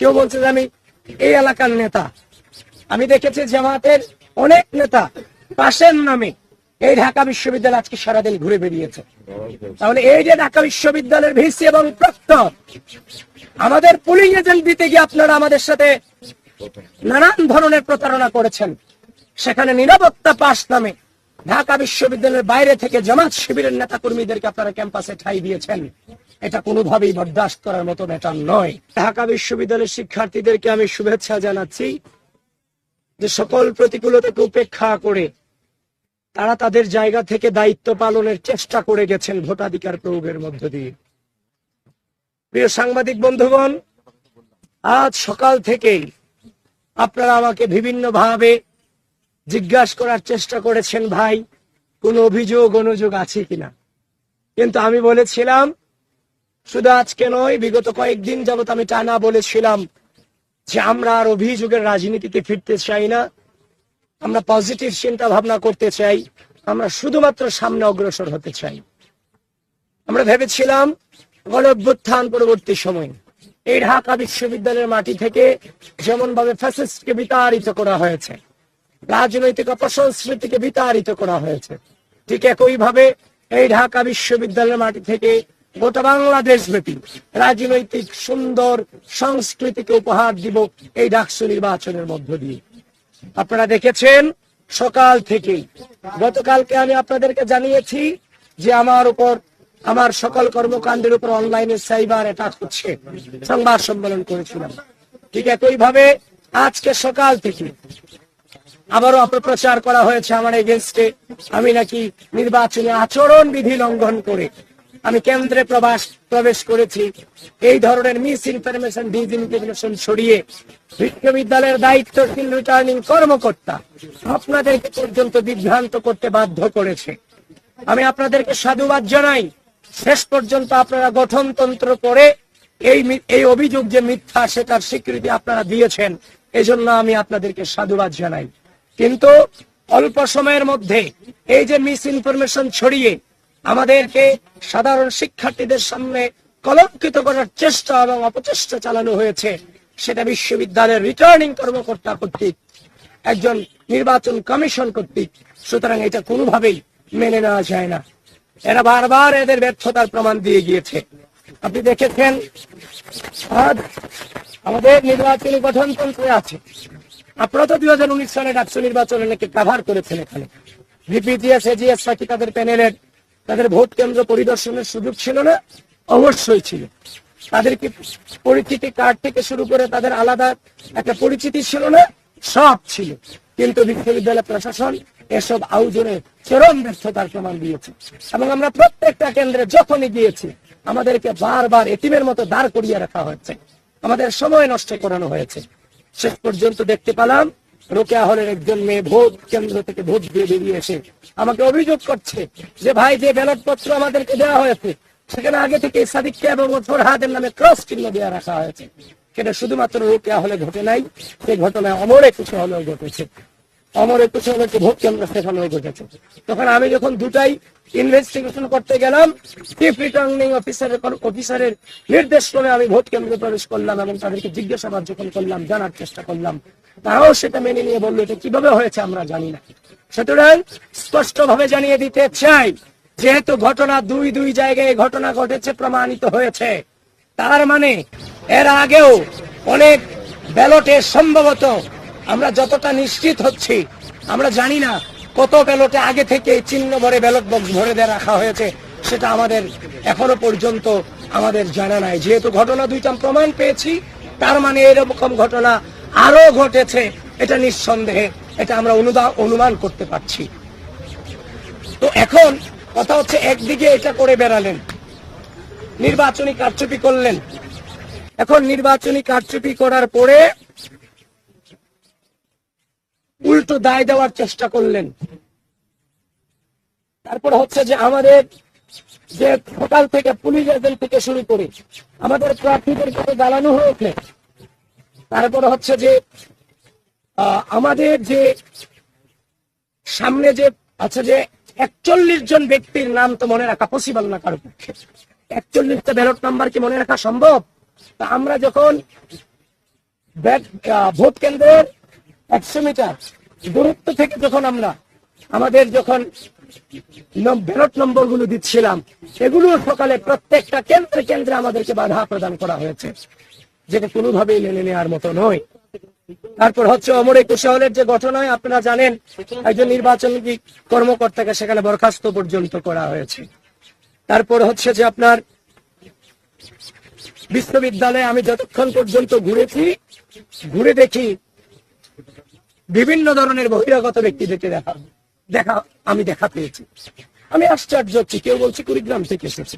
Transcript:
কেউ বলছে যে আমি এই এলাকার নেতা। আমি দেখেছি জামাতের অনেক নেতা পাশের নামে এই ঢাকা বিশ্ববিদ্যালয় আজকে সারাদিন ঘুরে বেরিয়েছে তাহলে এই যে ঢাকা বিশ্ববিদ্যালয়ের ভিসি এবং প্রক্টর, আমাদের পুলিং এজেন্ট দিতে গিয়ে আপনারা আমাদের সাথে নানান ধরনের প্রতারণা করেছেন। সেখানে নিরাপত্তা পাশ নামে ঢাকা বিশ্ববিদ্যালয়ের বাইরে থেকে জামাত শিবিরের নেতা কর্মীদেরকে আপনারা ক্যাম্পাসে ঠাই দিয়েছেন। এটা কোনোভাবেই বরদাস্ত করার মতো ম্যাটার নয়। ঢাকা বিশ্ববিদ্যালয়ের শিক্ষার্থীদেরকে আমি শুভেচ্ছা জানাচ্ছি যে সকল প্রতিকূলতাকে উপেক্ষা করে তারা তাদের জায়গা থেকে দায়িত্ব পালনের চেষ্টা করে গেছেন ভোটাধিকার প্রয়োগের মধ্য দিয়ে। প্রিয় সাংবাদিক বন্ধুগণ, আজ সকাল থেকেই আপনারা আমাকে বিভিন্ন ভাবে জিজ্ঞাসা করার চেষ্টা করেছেন, ভাই, কোন অভিযোগ, অনুযোগ আছে কিনা? কিন্তু আমি বলেছিলাম, শুধু আজকে নয়, বিগত কয়েকদিন যাবত আমি টানা বলেছিলাম যে আমরা আর অভিযোগের রাজনীতিতে ফিরতে চাই না। আমরা পজিটিভ চিন্তা ভাবনা করতে চাই। আমরা শুধুমাত্র সামনে অগ্রসর হতে চাই। আমরা ভেবেছিলাম, গণ অভ্যুত্থান পরবর্তী সময় এই ঢাকা বিশ্ববিদ্যালয়ের মাটি থেকে যেমন ভাবে ফ্যাসিস্টকে বিতাড়িত করা হয়েছে রাজনৈতিক অপসংস্কৃতিকে বিতাড়িত করা হয়েছে। ঠিক একই ভাবে এই ঢাকা বিশ্ববিদ্যালয়ের মাটি থেকে গোটা বাংলাদেশ ব্যাপী রাজনৈতিক সুন্দর সংস্কৃতিকে উপহার দিব এই ডাকসু নির্বাচনের মধ্য দিয়ে। আপনারা দেখেছেন, সকাল থেকে গতকালকে আমি আপনাদেরকে জানিয়েছি যে আমার উপর, আমার সকল কর্মকাণ্ডের উপর অনলাইনে সাইবার অ্যাটাক হচ্ছে। সংবাদ সম্মেলন করেছিলাম। ঠিক একই ভাবে আজকে সকাল থেকে আবারও অপপ্রচার করা হয়েছে আমার এগেনস্টে। আমি নাকি নির্বাচনী আচরণ বিধি লঙ্ঘন করে আমি কেন্দ্রে প্রবাস প্রবেশ করেছি। এই ধরনের মিস ইনফরমেশন ডিসইনফরমেশন ছড়িয়ে বিশ্ববিদ্যালয়ের দায়িত্বশীল রিটার্নিং কর্মকর্তা আপনাদেরকে পর্যন্ত বিভ্রান্ত করতে বাধ্য করেছে। আমি আপনাদেরকে সাধুবাদ জানাই। শেষ পর্যন্ত আপনারা গঠনতন্ত্র করে এই এই অভিযোগ যে মিথ্যা, সেটার স্বীকৃতি আপনারা দিয়েছেন। এজন্য আমি আপনাদেরকে সাধুবাদ জানাই। কিন্তু অল্প সময়ের মধ্যে এই যে মিস ইনফরমেশন ছড়িয়ে আমাদেরকে সাধারণ শিক্ষার্থীদের সামনে কলঙ্কিত করার চেষ্টা এবং অপচেষ্টা চালানো হয়েছে, সেটা বিশ্ববিদ্যালয়ের রিটার্নিং কর্মকর্তা কর্তৃক, একজন নির্বাচন কমিশন কর্তৃক। সুতরাং এটা কোনোভাবেই মেনে নেওয়া যায় না। এরা বারবার এদের ব্যর্থতার প্রমাণ দিয়ে গিয়েছে। আপনি দেখেছেন আমাদের নির্বাচনী গঠনতন্ত্রে আছে। আপনারা তো দুই হাজার উনিশ সালে ডাকসু নির্বাচনে নাকি কাভার করেছেন এখানে। ভিপিজিএস এজিএস নাকি তাদের প্যানেলের, তাদের ভোট কেন্দ্র পরিদর্শনের সুযোগ ছিল না? অবশ্যই ছিল। তাদের কি পরিচিতি কার্ড থেকে শুরু করে তাদের আলাদা একটা পরিচিতি ছিল না? সব ছিল। কিন্তু বিশ্ববিদ্যালয় প্রশাসন এসব আয়োজনে চরম ব্যর্থতার প্রমাণ দিয়েছে। এবং আমরা প্রত্যেকটা কেন্দ্রে যখনই গিয়েছি, আমাদেরকে বারবার এটিমের মতো দাঁড় করিয়ে রাখা হয়েছে। আমাদের সময় নষ্ট করানো হয়েছে। শেষ পর্যন্ত দেখতে পেলাম, রোকেয়া হলের একজন মেয়ে ভোট কেন্দ্র থেকে ভোট দিয়ে বেরিয়েছে। আমাকে অভিযোগ করছে যে, ভাই, যে ব্যালট পত্র আমাদেরকে দেওয়া হয়েছে, সেখানে আগে থেকে সাদিককে এবং ফরহাদের নামে ক্রস চিহ্ন দেওয়া রাখা হয়েছে। সেটা শুধুমাত্র রোকেয়া হলে ঘটে নাই সেই ঘটনায় অমরে কিছু হলেও ঘটেছে। অমর একুশে হলে একটি ভোট কেন্দ্র সেখানেও ঘটেছে তখন আমি যখন দুটাই ইনভেস্টিগেশন করতে গেলাম চিফ রিটার্নিং অফিসারের অফিসারের নির্দেশ করে আমি ভোট কেন্দ্রে প্রবেশ করলাম এবং তাদেরকে জিজ্ঞাসাবাদ যখন করলাম, জানার চেষ্টা করলাম, তারাও সেটা মেনে নিয়ে বলল, এটা কীভাবে হয়েছে আমরা জানি না। সুতরাং স্পষ্ট ভাবে জানিয়ে দিতে চাই, যেহেতু ঘটনা দুই দুই জায়গায় ঘটনা ঘটেছে, প্রমাণিত হয়েছে, তার মানে এর আগেও অনেক ব্যালটে সম্ভবত আমরা যতটা নিশ্চিত হচ্ছি, আমরা জানি না কত ব্যালটে আগে থেকে চিহ্ন ভরে ব্যালট বক্স ভরে দিয়ে রাখা হয়েছে, সেটা আমাদের এখনও পর্যন্ত আমাদের জানা নাই। যেহেতু ঘটনা দুইটা প্রমাণ পেয়েছি, তার মানে এরকম ঘটনা আরও ঘটেছে, এটা নিঃসন্দেহে এটা আমরা অনুদা- অনুমান করতে পারছি। তো এখন কথা হচ্ছে একদিকে এটা করে বেড়ালেন, নির্বাচনী কারচুপি করলেন। এখন নির্বাচনী কারচুপি করার পরে উল্টো দায় দেওয়ার চেষ্টা করলেন। তারপর হচ্ছে যে আমাদের যে সকাল থেকে, পুলিশ এজেন্ট থেকে শুরু করে আমাদের প্রার্থীদের কাছে জ্বালানো হয়েছে তারপর হচ্ছে যে আমাদের যে সামনে যে আছে যে একচল্লিশ জন ব্যক্তির নাম তো মনে রাখা পসিবল না কারও পক্ষে। একচল্লিশটা ব্যালট নাম্বার কি মনে রাখা সম্ভব? তা আমরা যখন ভোট কেন্দ্রের একশো মিটার দূরত্ব থেকে যখন আমরা আমাদের যখন ব্যালট নম্বরগুলো দিচ্ছিলাম এগুলো সকালে প্রত্যেকটা কেন্দ্রে কেন্দ্রে আমাদেরকে বাধা প্রদান করা হয়েছে, যেটা কোনোভাবেই মেনে নেওয়ার মতো নয়। তারপর হচ্ছে অমর একুশে হলের যে ঘটনায় আপনারা জানেন, একজন নির্বাচন কর্মকর্তাকে সেখানে বরখাস্ত পর্যন্ত করা হয়েছে। তারপর হচ্ছে যে আপনার বিশ্ববিদ্যালয়ে আমি যতক্ষণ পর্যন্ত ঘুরেছি, ঘুরে দেখি বিভিন্ন ধরনের বহিরাগত ব্যক্তিদেরকে দেখা দেখা আমি দেখা পেয়েছি। আমি আশ্চর্য হচ্ছি। কেউ বলছি কুড়িগ্রাম থেকে এসেছে।